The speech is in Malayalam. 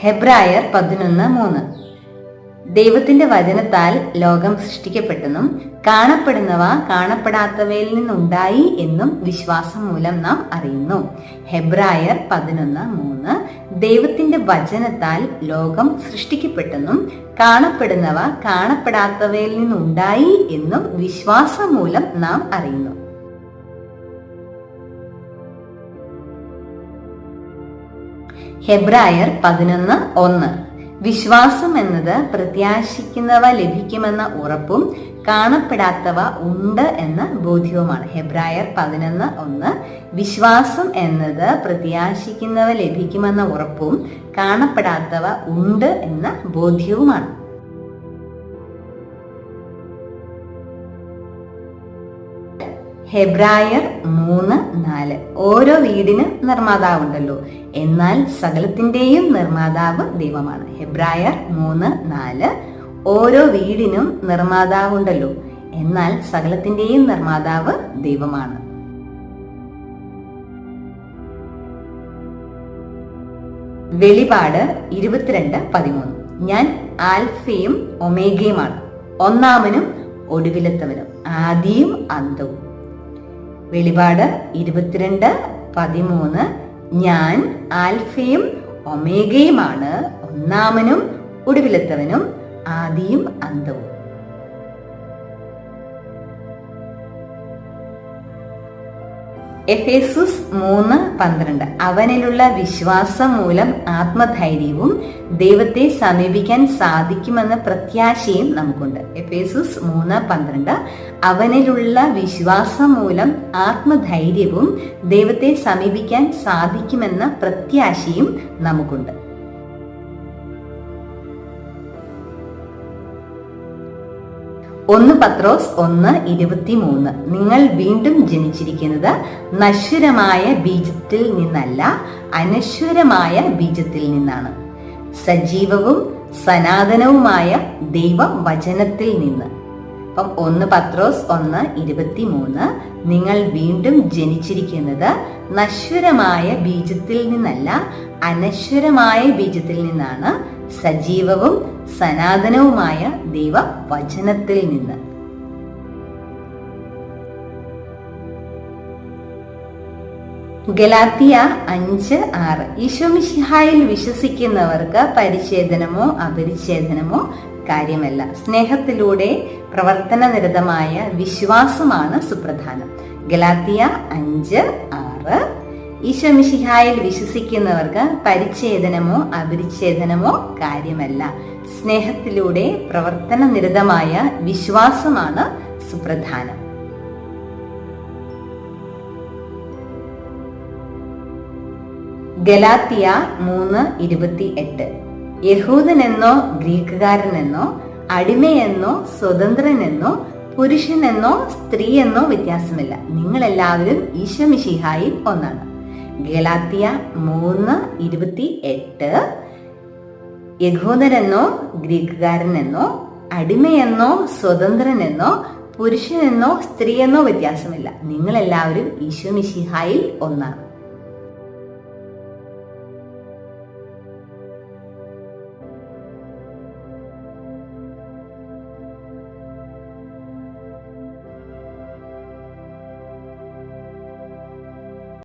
ഹെബ്രായർ പതിനൊന്ന് മൂന്ന്. ദൈവത്തിന്റെ വചനത്താൽ ലോകം സൃഷ്ടിക്കപ്പെട്ടെന്നും കാണപ്പെടുന്നവ കാണപ്പെടാത്തവയിൽ നിന്നുണ്ടായി എന്നും വിശ്വാസം മൂലം നാം അറിയുന്നു. ഹെബ്രായർ പതിനൊന്ന് മൂന്ന്. ദൈവത്തിന്റെ വചനത്താൽ ലോകം സൃഷ്ടിക്കപ്പെട്ടെന്നും കാണപ്പെടുന്നവ കാണപ്പെടാത്തവയിൽ നിന്നുണ്ടായി എന്നും വിശ്വാസം മൂലം നാം അറിയുന്നു. ഹെബ്രായർ പതിനൊന്ന് ഒന്ന്. വിശ്വാസം എന്നത് പ്രത്യാശിക്കുന്നവ ലഭിക്കുമെന്ന ഉറപ്പും കാണപ്പെടാത്തവ ഉണ്ട് എന്ന ബോധ്യവുമാണ്. ഹെബ്രായർ പതിനൊന്ന് ഒന്ന്. വിശ്വാസം എന്നത് പ്രത്യാശിക്കുന്നവ ലഭിക്കുമെന്ന ഉറപ്പും കാണപ്പെടാത്തവ ഉണ്ട് എന്ന ബോധ്യവുമാണ്. ഹെബ്രായർ മൂന്ന് നാല്. ഓരോ വീടിനും നിർമ്മാതാവുണ്ടല്ലോ. എന്നാൽ സകലത്തിന്റെയും നിർമ്മാതാവ് ദൈവമാണ്. ഹെബ്രായർ മൂന്ന് നാല്. ഓരോ വീടിനും നിർമ്മാതാവുണ്ടല്ലോ. എന്നാൽ സകലത്തിന്റെയും നിർമ്മാതാവ് ദൈവമാണ്. വെളിപാട് ഇരുപത്തിരണ്ട് പതിമൂന്ന്. ഞാൻ ആൽഫയും ഒമേഗയുമാണ് ഒന്നാമനും ഒടുവിലത്തവനും. ആദിയും അന്തവും. വെളിപാട് ഇരുപത്തിരണ്ട് പതിമൂന്ന്. ഞാൻ ആൽഫയും ഒമേഗയുമാണ്. ഒന്നാമനും ഒടുവിലെത്തവനും ആദിയും അന്തവും. എഫേസുസ് മൂന്ന് പന്ത്രണ്ട്. അവനിലുള്ള വിശ്വാസം മൂലം ആത്മധൈര്യവും ദൈവത്തെ സമീപിക്കാൻ സാധിക്കുമെന്ന പ്രത്യാശയും നമുക്കുണ്ട്. എഫേസുസ് മൂന്ന് പന്ത്രണ്ട്. അവനിലുള്ള വിശ്വാസം മൂലം ആത്മധൈര്യവും ദൈവത്തെ സമീപിക്കാൻ സാധിക്കുമെന്ന പ്രത്യാശയും നമുക്കുണ്ട്. ഒന്ന് പത്രോസ് ഒന്ന് ഇരുപത്തിമൂന്ന്. നിങ്ങൾ വീണ്ടും ജനിച്ചിരിക്കുന്നത് നശ്വരമായ ബീജത്തിൽ നിന്നല്ല അനശ്വരമായ ബീജത്തിൽ നിന്നാണ്. സജീവവും സനാതനവുമായ ദൈവവചനത്തിൽ നിന്ന്. അപ്പം ഒന്ന് പത്രോസ് ഒന്ന് ഇരുപത്തി മൂന്ന് നിങ്ങൾ വീണ്ടും ജനിച്ചിരിക്കുന്നത് നശ്വരമായ ബീജത്തിൽ നിന്നല്ല അനശ്വരമായ ബീജത്തിൽ നിന്നാണ്. സജീവവും സനാതനവുമായ ദൈവവചനത്തിൽ നിന്ന്. ഗലാത്തിയ അഞ്ച് ആറ്. ഈശോമിഷിഹായിൽ വിശ്വസിക്കുന്നവർക്ക് പരിച്ഛേദനമോ അപരിച്ഛേദനമോ കാര്യമല്ല. സ്നേഹത്തിലൂടെ പ്രവർത്തന നിരതമായ വിശ്വാസമാണ് സുപ്രധാനം. ഗലാത്തിയ അഞ്ച് ആറ്. ഈശോമിഷിഹായിൽ വിശ്വസിക്കുന്നവർക്ക് പരിച്ഛേദനമോ അപരിച്ഛേദനമോ കാര്യമല്ല. സ്നേഹത്തിലൂടെ പ്രവർത്തന നിരതമായ വിശ്വാസമാണ് സുപ്രധാനം. ഗലാത്തിയ മൂന്ന് ഇരുപത്തി എട്ട് യഹൂദനെന്നോ ഗ്രീക്കുകാരനെന്നോ അടിമയെന്നോ സ്വതന്ത്രനെന്നോ പുരുഷനെന്നോ സ്ത്രീയെന്നോ വ്യത്യാസമില്ല. നിങ്ങൾ എല്ലാവരും ഈശോമിഷിഹായിൽ ഒന്നാണ്. ഗലാത്തിയ മൂന്ന് ഇരുപത്തി എട്ട് യഹൂദനെന്നോ ഗ്രീക്കുകാരനെന്നോ അടിമയെന്നോ സ്വതന്ത്രനെന്നോ പുരുഷനെന്നോ സ്ത്രീയെന്നോ വ്യത്യാസമില്ല. നിങ്ങൾ എല്ലാവരും ഈശോ മിശിഹായിൽ ഒന്നാണ്.